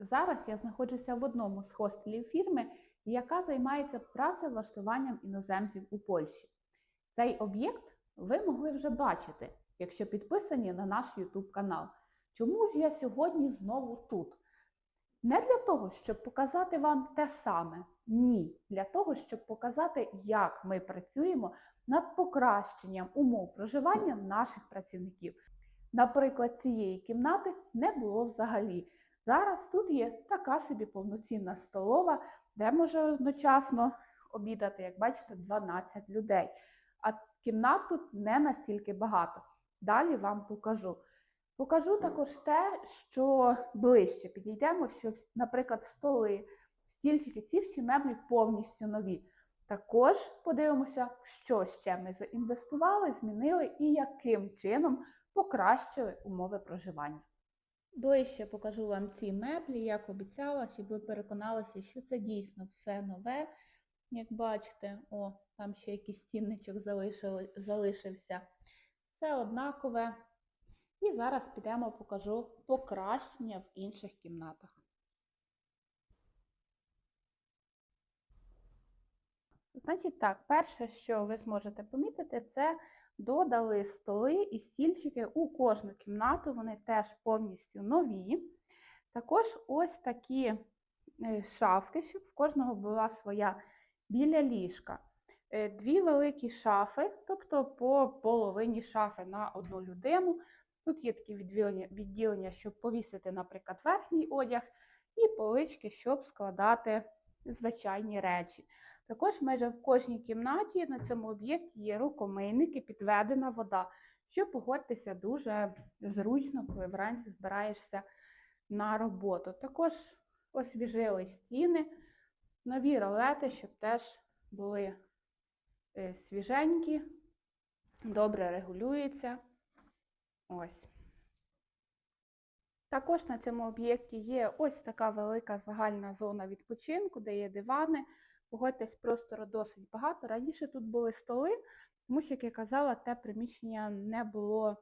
Зараз я знаходжуся в одному з хостелів фірми, яка займається працевлаштуванням іноземців у Польщі. Цей об'єкт ви могли вже бачити, якщо підписані на наш YouTube канал. Чому ж я сьогодні знову тут? Не для того, щоб показати вам те саме, ні, для того, щоб показати, як ми працюємо над покращенням умов проживання наших працівників. Наприклад, цієї кімнати не було взагалі. Зараз тут є така собі повноцінна столова, де може одночасно обідати, як бачите, 12 людей. А кімнат тут не настільки багато. Далі вам покажу. Покажу також те, що ближче підійдемо, що, наприклад, столи, стільчики, ці всі меблі повністю нові. Також подивимося, що ще ми заінвестували, змінили і яким чином покращили умови проживання. Ближче покажу вам ці меблі, як обіцяла, щоб ви переконалися, що це дійсно все нове. Як бачите, о, там ще якийсь стінничок залишився. Все однакове. І зараз підемо покажу покращення в інших кімнатах. Значить так, перше, що ви зможете помітити, це додали столи і стільчики у кожну кімнату. Вони теж повністю нові. Також ось такі е, шафки, щоб в кожного була своя біля ліжка. Е, Дві великі шафи, тобто по половині шафи на одну людину. Тут є такі відділення, відділення, щоб повісити, наприклад, верхній одяг, і полички, щоб складати звичайні речі. Також майже в кожній кімнаті на цьому об'єкті є рукомийники, підведена вода, що погодьтеся дуже зручно, коли вранці збираєшся на роботу. Також освіжили стіни, нові ролети, щоб теж були е, свіженькі, добре регулюються. Ось. Також на цьому об'єкті є ось така велика загальна зона відпочинку, де є дивани. Погодьтесь, простору досить багато. Раніше тут були столи, тому що, як я казала, те приміщення не було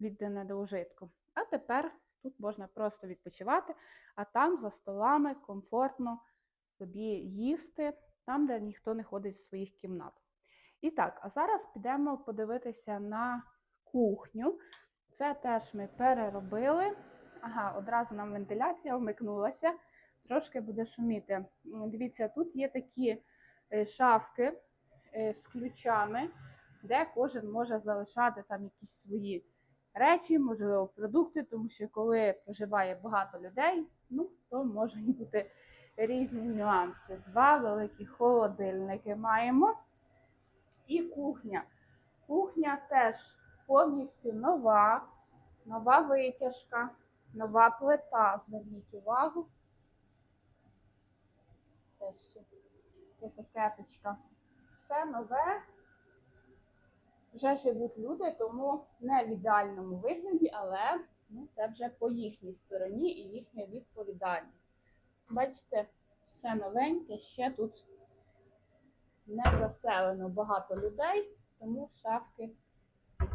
віддане до ужитку. А тепер тут можна просто відпочивати, а там за столами комфортно собі їсти, там, де ніхто не ходить в своїх кімнат. І так, а зараз підемо подивитися на кухню. Це теж ми переробили. Ага, одразу нам вентиляція вмикнулася, трошки буде шуміти. Дивіться, тут є такі е, шафки е, з ключами, де кожен може залишати там якісь свої речі, можливо, продукти, тому що коли проживає багато людей, ну, то можуть бути різні нюанси. Два великі холодильники маємо. І кухня. Кухня теж повністю нова, нова витяжка, нова плита. Зверніть увагу. Теж етикеточка. Все нове. Вже живуть люди, тому не в ідеальному вигляді, але ну, це вже по їхній стороні і їхня відповідальність. Бачите, все новеньке, ще тут не заселено багато людей, тому шафки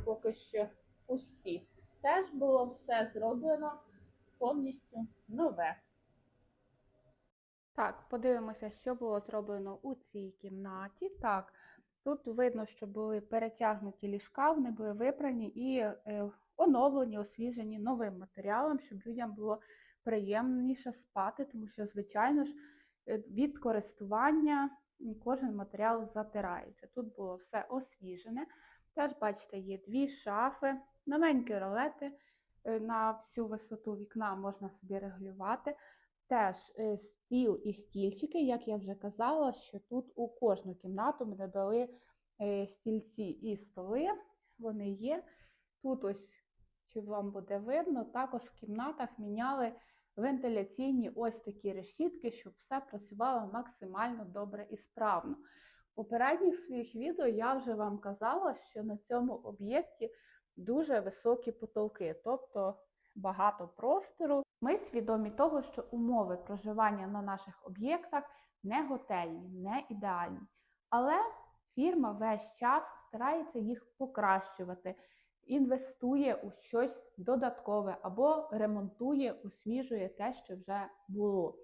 поки що пусті. Теж було все зроблено повністю нове. Так, подивимося, що було зроблено у цій кімнаті. Так, тут видно, що були перетягнуті ліжка, вони були випрані і е, оновлені, освіжені новим матеріалом, щоб людям було приємніше спати, тому що, звичайно ж, е, від користування кожен матеріал затирається. Тут було все освіжене. Теж, бачите, є дві шафи, новенькі ролети е, на всю висоту вікна можна собі регулювати. Теж е, стіл і стільчики, як я вже казала, що тут у кожну кімнату ми додали е, стільці і столи. Вони є. Тут ось, чи вам буде видно, також в кімнатах міняли вентиляційні ось такі решітки, щоб все працювало максимально добре і справно. В попередніх своїх відео я вже вам казала, що на цьому об'єкті дуже високі потолки, тобто багато простору. Ми свідомі того, що умови проживання на наших об'єктах не готельні, не ідеальні. Але фірма весь час старається їх покращувати. інвестує у щось додаткове або ремонтує, освіжує те, що вже було.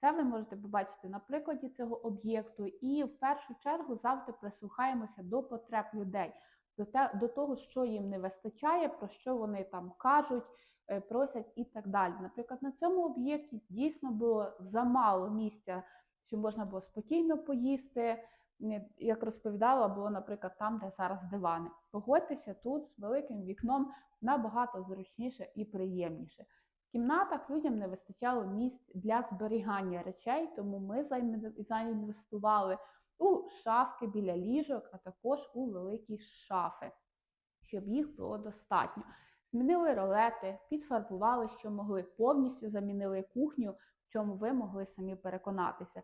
Це ви можете побачити на прикладі цього об'єкту, і в першу чергу завжди прислухаємося до потреб людей, до, те, до того, що їм не вистачає, про що вони там кажуть, е, просять і так далі. Наприклад, на цьому об'єкті дійсно було замало місця, щоб можна було спокійно поїсти. Як розповідала, було, наприклад, там, де зараз дивани. Погодьтеся тут з великим вікном набагато зручніше і приємніше. В кімнатах людям не вистачало місць для зберігання речей, тому ми заінве- заінвестували у шафки біля ліжок, а також у великі шафи, щоб їх було достатньо. Змінили ролети, підфарбували, що могли, повністю замінили кухню, в чому ви могли самі переконатися.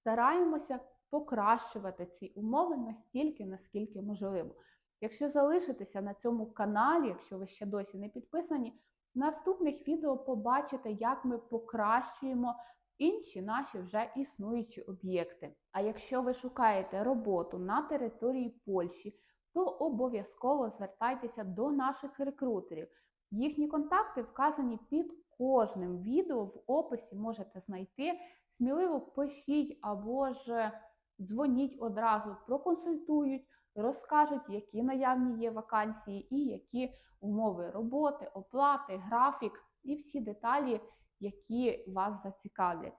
Стараємося покращувати ці умови настільки, наскільки можливо. Якщо залишитеся на цьому каналі, якщо ви ще досі не підписані, в наступних відео побачите, як ми покращуємо інші наші вже існуючі об'єкти. А якщо ви шукаєте роботу на території Польщі, то обов'язково звертайтеся до наших рекрутерів. Їхні контакти вказані під кожним відео в описі можете знайти. Сміливо пишіть або ж дзвоніть одразу, проконсультують, розкажуть, які наявні є вакансії і які умови роботи, оплати, графік і всі деталі, які вас зацікавлять.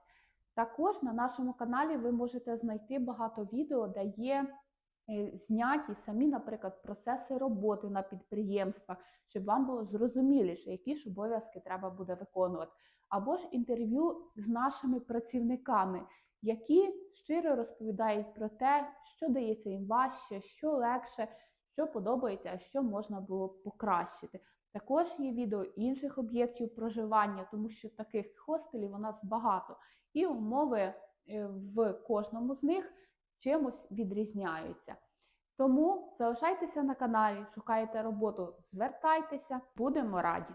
Також на нашому каналі ви можете знайти багато відео, де є е, зняті самі, наприклад, процеси роботи на підприємствах, щоб вам було зрозуміліше, які ж обов'язки треба буде виконувати. Або ж інтерв'ю з нашими працівниками, які щиро розповідають про те, що дається їм важче, що легше, що подобається, а що можна було покращити. Також є відео інших об'єктів проживання, тому що таких хостелів у нас багато, і умови е, в кожному з них чимось відрізняються. Тому залишайтеся на каналі, шукайте роботу, звертайтеся, будемо раді!